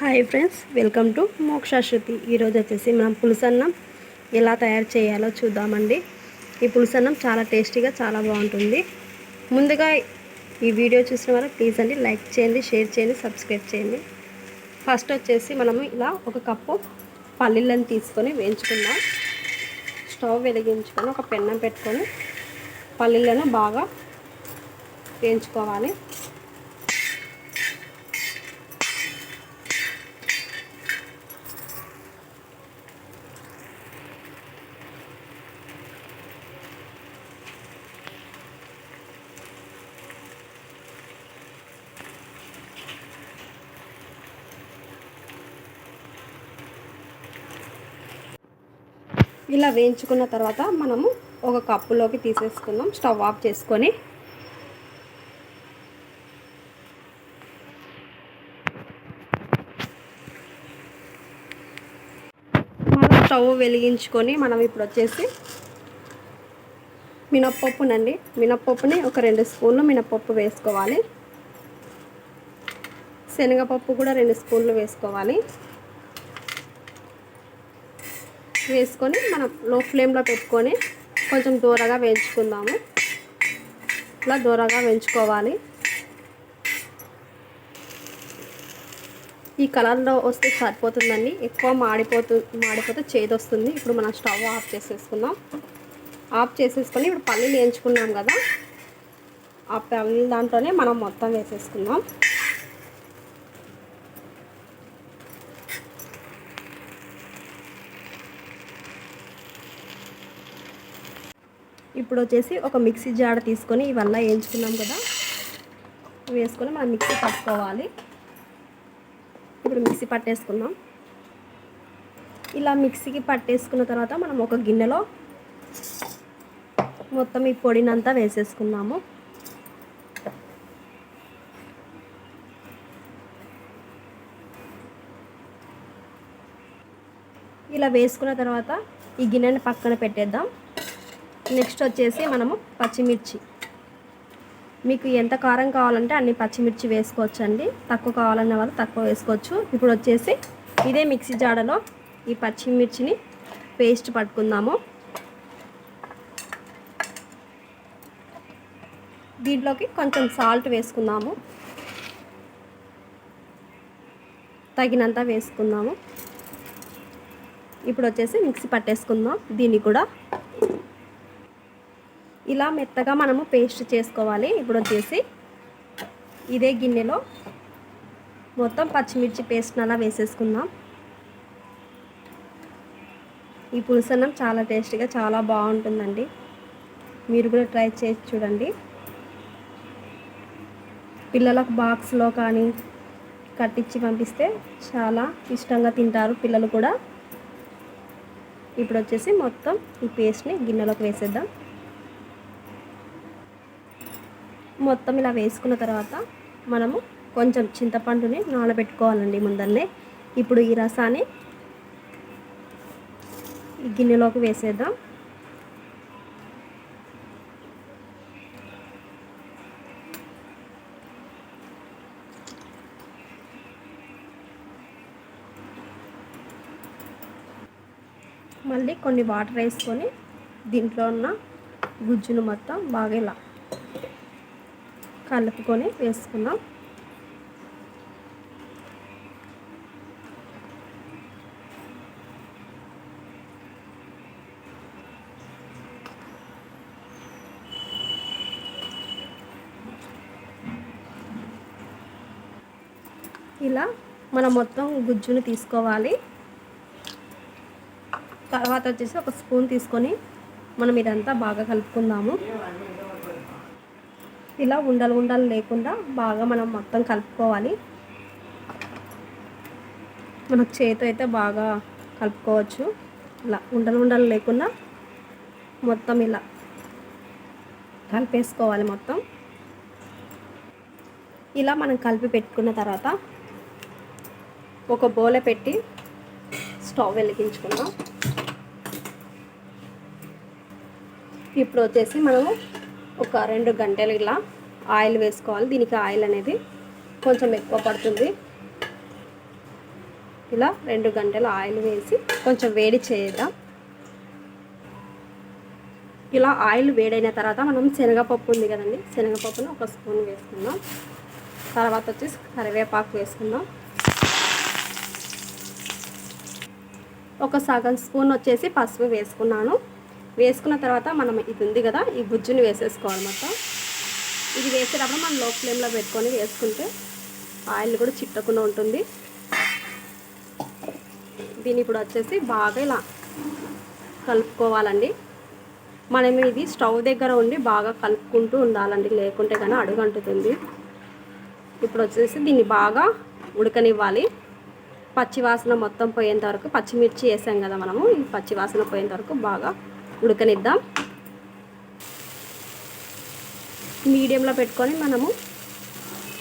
Hi friends welcome to Mokshashruti ఈరోజు వచ్చేసి మనం పులుసన్నం ఎలా తయారు చేయాలో చూద్దామండి. ఈ పులుసన్నం చాలా టేస్టీగా చాలా బాగుంటుంది. ముందుగా ఈ వీడియో చూసిన వారు ప్లీజ్ అండి లైక్ చేయండి షేర్ చేయండి సబ్స్క్రైబ్ చేయండి. ఫస్ట్ వచ్చేసి మనము ఇలా ఒక కప్పు పల్లీలను తీసుకొని వేయించుకుందాం. స్టవ్ వెలిగించుకొని ఒక పెన్నం పెట్టుకొని పల్లీలను బాగా వేయించుకోవాలి. ఇలా వేయించుకున్న తర్వాత మనము ఒక కప్పులోకి తీసేసుకుందాం. స్టవ్ ఆఫ్ చేసుకొని. మనం స్టవ్ వెలిగించుకొని మనం ఇప్పుడు వచ్చేసి మినప్పప్పునండి. మినప్పప్పుని ఒక రెండు స్పూన్లు మినప్పప్పు వేసుకోవాలి. శనగపప్పు కూడా రెండు స్పూన్లు వేసుకోవాలి. వేసుకొని మనం లో ఫ్లేమ్లో పెట్టుకొని కొంచెం దూరగా వేయించుకుందాము. ఇలా దూరగా వేయించుకోవాలి. ఈ కలర్లో వస్తే సరిపోతుందండి. ఎక్కువ మాడిపోతు మాడిపోతే చేదు వస్తుంది ఇప్పుడు మనం స్టవ్ ఆఫ్ చేసేసుకుందాం. ఆఫ్ చేసేసుకొని ఇప్పుడు పల్లీలు వేయించుకున్నాం కదా. ఆ పల్లీలు దాంట్లోనే మనం మొత్తం వేసేసుకుందాం. ఇప్పుడు వచ్చేసి ఒక మిక్సీ జాడ తీసుకొని ఇవన్నీ వేయించుకున్నాం కదా. వేసుకొని మనం మిక్సీ పట్టుకోవాలి. ఇప్పుడు మిక్సీ పట్టేసుకుందాం. ఇలా మిక్సీకి పట్టేసుకున్న తర్వాత మనం ఒక గిన్నెలో మొత్తం ఈ పొడినంతా వేసేసుకున్నాము ఇలా వేసుకున్న తర్వాత ఈ గిన్నెని పక్కన పెట్టేద్దాం. నెక్స్ట్ వచ్చేసి మనము పచ్చిమిర్చి. మీకు ఎంత కారం కావాలంటే అన్ని పచ్చిమిర్చి వేసుకోవచ్చు అండి తక్కువ కావాలన్న వాళ్ళు తక్కువ వేసుకోవచ్చు. ఇప్పుడు వచ్చేసి ఇదే మిక్సీ జాడలో ఈ పచ్చిమిర్చిని పేస్ట్ పట్టుకుందాము. దీంట్లోకి కొంచెం సాల్ట్ వేసుకుందాము. తగినంత వేసుకుందాము. ఇప్పుడు వచ్చేసి మిక్సీ పట్టేసుకుందాం. దీన్ని కూడా ఇలా మెత్తగా మనము పేస్ట్ చేసుకోవాలి. ఇప్పుడు వచ్చేసి ఇదే గిన్నెలో మొత్తం పచ్చిమిర్చి పేస్ట్ని అలా వేసేసుకుందాం. ఈ పులుసన్నం చాలా టేస్టీగా చాలా బాగుంటుందండి. మీరు కూడా ట్రై చేసి చూడండి. పిల్లలకు బాక్స్లో కానీ కట్టించి పంపిస్తే చాలా ఇష్టంగా తింటారు పిల్లలు కూడా. ఇప్పుడు వచ్చేసి మొత్తం ఈ పేస్ట్ని గిన్నెలోకి వేసేద్దాం. మొత్తం ఇలా వేసుకున్న తర్వాత మనము కొంచెం చింతపండుని నానబెట్టుకోవాలండి ముందరనే ఇప్పుడు ఈ రసాన్ని ఈ గిన్నెలోకి వేసేద్దాం. మళ్ళీ కొన్ని వాటర్ వేసుకొని దీంట్లో ఉన్న గుజ్జును మొత్తం బాగా ఇలా కలుపుకొని వేసుకున్నాం ఇలా మనం మొత్తం గుజ్జును తీసుకోవాలి. తర్వాత వచ్చేసి ఒక స్పూన్ తీసుకొని మనం ఇదంతా బాగా కలుపుకుందాము. ఇలా ఉండలు ఉండలు లేకుండా బాగా మనం మొత్తం కలుపుకోవాలి. మనకు చేతి అయితే బాగా కలుపుకోవచ్చు. ఇలా ఉండలు ఉండలు లేకుండా మొత్తం ఇలా కలిపేసుకోవాలి మొత్తం. ఇలా మనం కలిపి పెట్టుకున్న తర్వాత ఒక బోలె పెట్టి స్టవ్ వెలిగించుకుందాం. ఇప్పుడు వచ్చేసి మనము ఒక రెండు గంటలు ఇలా ఆయిల్ వేసుకోవాలి. దీనికి ఆయిల్ అనేది కొంచెం ఎక్కువ పడుతుంది. ఇలా రెండు గంటలు ఆయిల్ వేసి కొంచెం వేడి చేద్దాం. ఇలా ఆయిల్ వేడైన తర్వాత మనం శనగపప్పు ఉంది కదండి. శనగపప్పును ఒక స్పూన్ వేసుకుందాం. తర్వాత వచ్చేసి కరివేపాకు వేసుకుందాం. ఒక సగం స్పూన్ వచ్చేసి పసుపు వేసుకున్నాను. వేసుకున్న తర్వాత మనం ఇది ఉంది కదా ఈ గుజ్జుని వేసేసుకోవాలి మొత్తం. ఇది వేసేటప్పుడు మనం లో ఫ్లేమ్లో పెట్టుకొని వేసుకుంటే ఆయిల్ కూడా చిట్టకుండా ఉంటుంది. దీన్ని ఇప్పుడు వచ్చేసి బాగా ఇలా కలుపుకోవాలండి. మనం ఇది స్టవ్ దగ్గర ఉండి బాగా కలుపుకుంటూ ఉండాలండి లేకుంటే కానీ అడుగు అంటుతుంది ఇప్పుడు వచ్చేసి దీన్ని బాగా ఉడకనివ్వాలి. పచ్చివాసన మొత్తం పోయేంత వరకు పచ్చిమిర్చి వేసాం కదా మనము ఈ పచ్చివాసన పోయేంత వరకు బాగా ఉడకనిద్దాం. మీడియంలో పెట్టుకొని మనము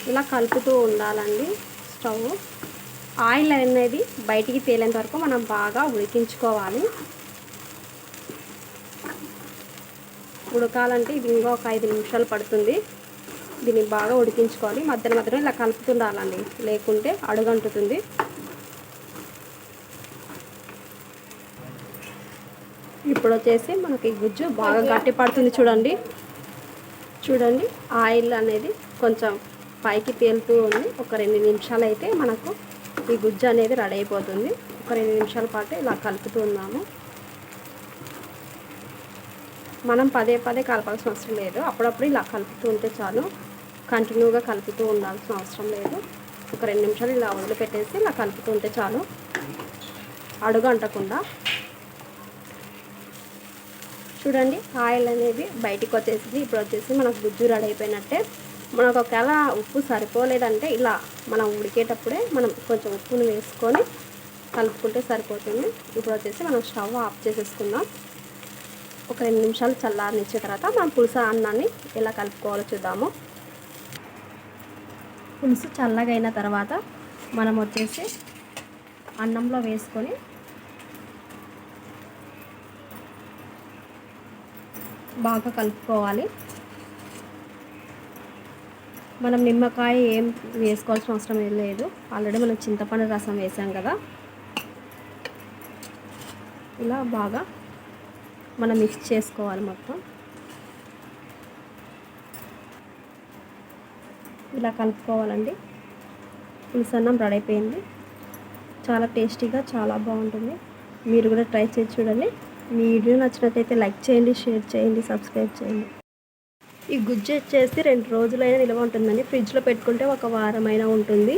ఇలా కలుపుతూ ఉండాలండి స్టవ్. ఆయిల్ అనేది బయటికి తేలేంత వరకు మనం బాగా ఉడికించుకోవాలి. ఉడకాలంటే ఇది ఇంకా ఒక ఐదు నిమిషాలు పడుతుంది. దీన్ని బాగా ఉడికించుకోవాలి. మధ్యన మధ్యలో ఇలా కలుపుతుండాలండి. లేకుంటే అడుగంటుతుంది. ఇప్పుడు వచ్చేసి మనకి గుజ్జు బాగా గట్టి పడుతుంది చూడండి. చూడండి ఆయిల్ అనేది కొంచెం పైకి తేలుతూ ఉంది. ఒక రెండు నిమిషాలు అయితే మనకు ఈ గుజ్జు అనేది రెడీ అయిపోతుంది. ఒక రెండు నిమిషాల పాటు ఇలా కలుపుతూ ఉన్నాము. మనం పదే పదే కలపాల్సిన అవసరం లేదు. అప్పుడప్పుడు ఇలా కలుపుతూ ఉంటే చాలు కంటిన్యూగా కలుపుతూ ఉండాల్సిన అవసరం లేదు. ఒక రెండు నిమిషాలు ఇలా వదిలిపెట్టేసి ఇలా కలుపుతూ ఉంటే చాలు అడుగు అంటకుండా చూడండి ఆయిల్ అనేది బయటికి వచ్చేసింది. ఇప్పుడు వచ్చేసి మనకు గుజ్జు రెడీ అయిపోయినట్టే. మనకు ఒకవేళ ఉప్పు సరిపోలేదంటే ఇలా మనం ఉడికేటప్పుడే మనం కొంచెం ఉప్పును వేసుకొని కలుపుకుంటే సరిపోతుంది. ఇప్పుడు వచ్చేసి మనం స్టవ్ ఆఫ్ చేసేసుకుందాం. ఒక రెండు నిమిషాలు చల్లారనిచ్చిన తర్వాత మనం పులుసు అన్నాన్ని ఎలా కలుపుకోవాలో చూద్దాము. పులుసు చల్లగైన తర్వాత మనం వచ్చేసి అన్నంలో వేసుకొని బాగా కలుపుకోవాలి. మనం నిమ్మకాయ ఏం వేసుకోవాల్సిన అవసరం ఏం లేదు. ఆల్రెడీ మనం చింతపండు రసం వేసాం కదా. ఇలా బాగా మనం మిక్స్ చేసుకోవాలి మొత్తం. ఇలా కలుపుకోవాలండి. పులుసన్నం రెడీ అయిపోయింది. చాలా టేస్టీగా చాలా బాగుంటుంది. మీరు కూడా ట్రై చేసి చూడండి. వీడియో నచ్చినట్లయితే లైక్ చేయండి షేర్ చేయండి సబ్స్క్రైబ్ చేయండి. ఈ గుజ్జు వచ్చేసి రెండు రోజులైనా నిల్వ ఉంటుందండి. ఫ్రిడ్జ్లో పెట్టుకుంటే ఒక వారమైనా ఉంటుంది.